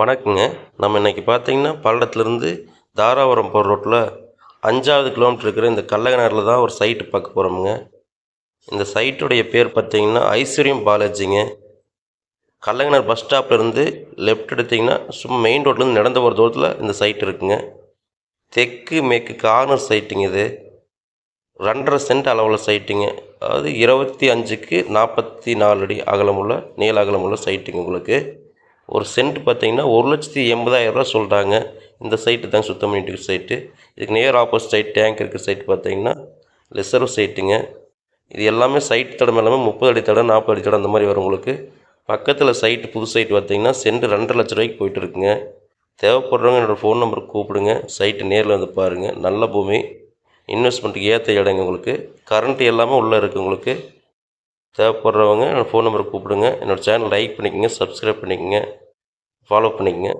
வணக்கங்க. நம்ம இன்றைக்கி பார்த்தீங்கன்னா பல்லடத்துலேருந்து தாராபுரம் போகிற ரோட்டில் அஞ்சாவது கிலோமீட்டர் இருக்கிற இந்த கள்ளக்கனரில் தான் ஒரு சைட்டு பார்க்க போகிறோமுங்க இந்த சைட்டுடைய பேர் பார்த்திங்கன்னா ஐஸ்வர்யம் பாலாஜிங்க. கள்ளக்கனர் பஸ் ஸ்டாப்லேருந்து லெஃப்ட் எடுத்திங்கன்னா சும்மா மெயின் ரோட்லேருந்து நடந்து போகிற தூரத்தில் இந்த சைட் இருக்குங்க. தெற்கு மேற்கு கார்னர் சைட்டுங்க இது. ரெண்டரை சென்ட் அளவில் சைட்டுங்க அதாவது இருபத்தி அஞ்சுக்கு நாற்பத்தி நாலு அடி அகலமுள்ள நீள அகலமுள்ள சைட்டுங்க உங்களுக்கு. ஒரு சென்ட் பார்த்தீங்கன்னா ஒரு லட்சத்தி எண்பதாயிரரூவா சொல்கிறாங்க இந்த சைட்டு தான் சுத்தம் பண்ணிட்டு சைட்டு இதுக்கு நேர் ஆப்போசிட் சைட் டேங்க் இருக்கிற சைட் பார்த்தீங்கன்னா ரிசர்வ் சைட்டுங்க இது எல்லாமே சைட் தடம் எல்லாமே முப்பது அடி தடம் நாற்பது அடி தடம் அந்த மாதிரி வரும் உங்களுக்கு. பக்கத்தில் சைட்டு புது சைட் பார்த்தீங்கன்னா சென்ட் ரெண்டரை லட்ச ரூபாய்க்கு போயிட்டு இருக்குங்க. தேவைப்படுறவங்க என்னோடய ஃபோன் நம்பருக்கு கூப்பிடுங்க. சைட்டு நேரில் வந்து பாருங்கள் நல்ல பூமி. இன்வெஸ்ட்மெண்ட்டுக்கு ஏற்ற இடங்க உங்களுக்கு. கரண்ட் எல்லாமே உள்ளே இருக்குது உங்களுக்கு. தேவைப்படுறவங்க என்னோடய ஃபோன் நம்பருக்கு கூப்பிடுங்க. என்னோடய சேனல் லைக் பண்ணிக்கோங்க சப்ஸ்கிரைப் பண்ணிக்கோங்க ஃபாலோ பண்ணிக்கோங்க.